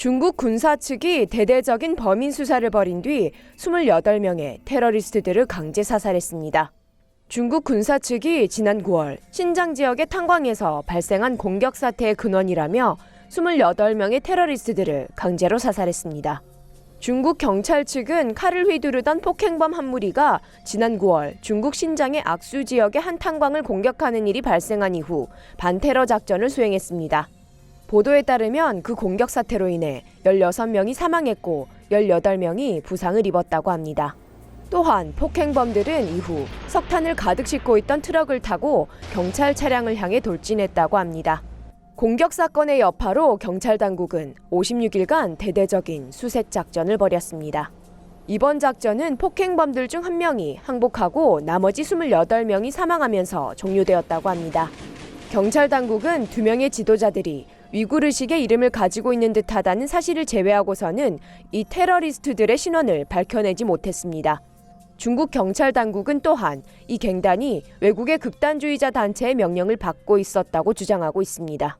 중국 군사 측이 대대적인 범인 수사를 벌인 뒤 28명의 테러리스트들을 강제 사살했습니다. 중국 군사 측이 지난 9월 신장 지역의 탄광에서 발생한 공격 사태의 근원이라며 28명의 테러리스트들을 강제로 사살했습니다. 중국 경찰 측은 칼을 휘두르던 폭행범 한 무리가 지난 9월 중국 신장의 악수 지역의 한 탄광을 공격하는 일이 발생한 이후 반테러 작전을 수행했습니다. 보도에 따르면 그 공격 사태로 인해 16명이 사망했고 18명이 부상을 입었다고 합니다. 또한 폭행범들은 이후 석탄을 가득 싣고 있던 트럭을 타고 경찰 차량을 향해 돌진했다고 합니다. 공격 사건의 여파로 경찰 당국은 56일간 대대적인 수색 작전을 벌였습니다. 이번 작전은 폭행범들 중 한 명이 항복하고 나머지 28명이 사망하면서 종료되었다고 합니다. 경찰 당국은 두 명의 지도자들이 위구르식의 이름을 가지고 있는 듯하다는 사실을 제외하고서는 이 테러리스트들의 신원을 밝혀내지 못했습니다. 중국 경찰 당국은 또한 이 갱단이 외국의 극단주의자 단체의 명령을 받고 있었다고 주장하고 있습니다.